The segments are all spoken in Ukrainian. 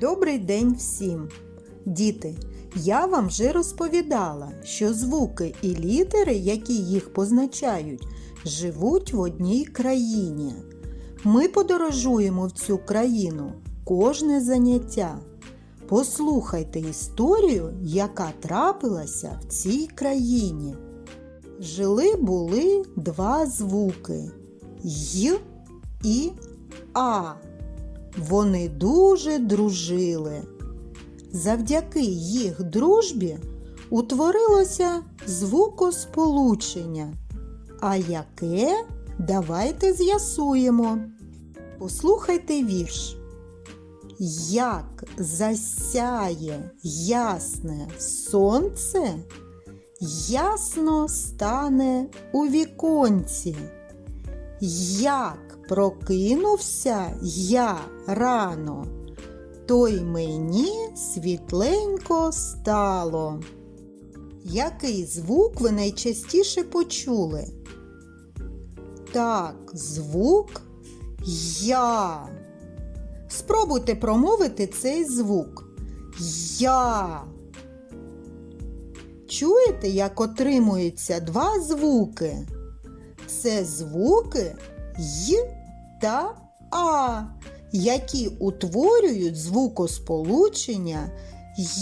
Добрий день всім! Діти, я вам вже розповідала, що звуки і літери, які їх позначають, живуть в одній країні. Ми подорожуємо в цю країну кожне заняття. Послухайте історію, яка трапилася в цій країні. Жили були два звуки Й і А. Вони дуже дружили. Завдяки їх дружбі утворилося звукосполучення. А яке? Давайте з'ясуємо. Послухайте вірш. Як засяє ясне сонце, ясно стане у віконці. Як прокинувся я рано, то й мені світленько стало. Який звук ви найчастіше почули? Так, звук Я. Спробуйте промовити цей звук. Я. Чуєте, як отримуються два звуки? Це звуки Й та А, які утворюють звукосполучення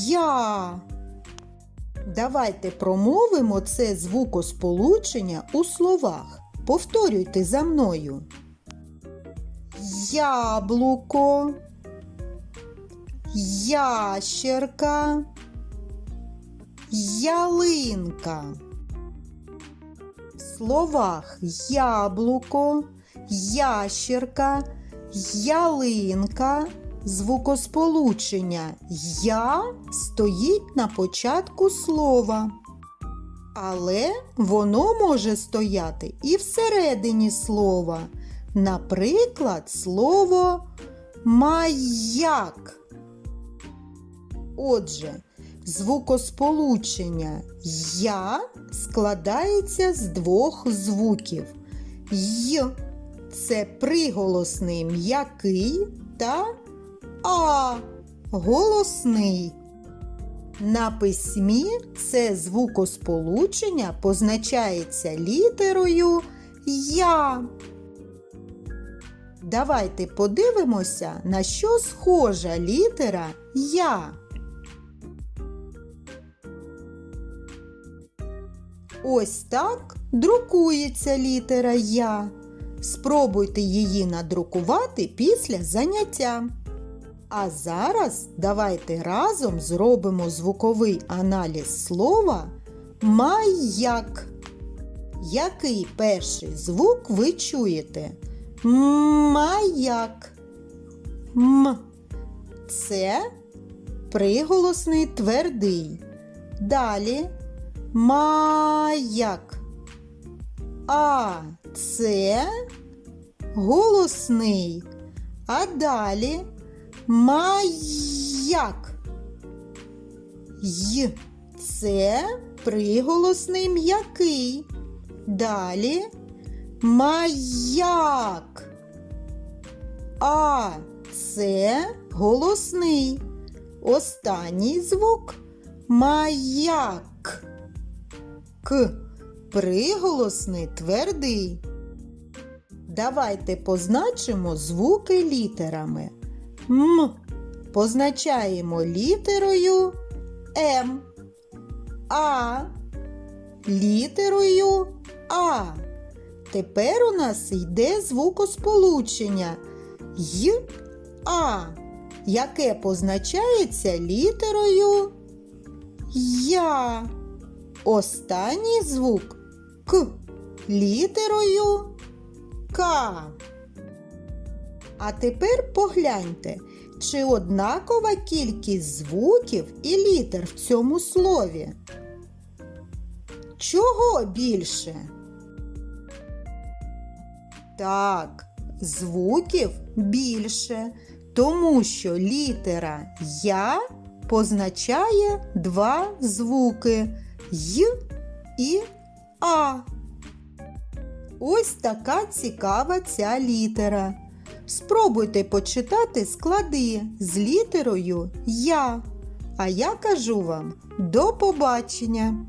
Я. Давайте промовимо це звукосполучення у словах. Повторюйте за мною. Яблуко, ящерка, ялинка. Словах яблуко, ящерка, ялинка звукосполучення Я стоїть на початку слова. Але воно може стояти і всередині слова. Наприклад, слово маяк. Отже, звукосполучення Я складається з двох звуків. Й це приголосний м'який та А голосний. На письмі це звукосполучення позначається літерою Я. Давайте подивимося, на що схожа літера Я. Ось так друкується літера Я. Спробуйте її надрукувати після заняття. А зараз давайте разом зробимо звуковий аналіз слова маяк. Який перший звук ви чуєте? Маяк. М. Це приголосний твердий. Далі маяк. А це голосний. А далі маяк. Й це приголосний м'який. Далі маяк. А це голосний. Останній звук маяк. К приголосний твердий. Давайте позначимо звуки літерами. М позначаємо літерою М. А літерою А. Тепер у нас йде звукосполучення Й А, яке позначається літерою Я. Останній звук К літерою К. А тепер погляньте, чи однакова кількість звуків і літер в цьому слові. Чого більше? Так, звуків більше, тому що літера Я позначає два звуки Й і А. Ось така цікава ця літера. Спробуйте почитати склади з літерою Я. А я кажу вам до побачення!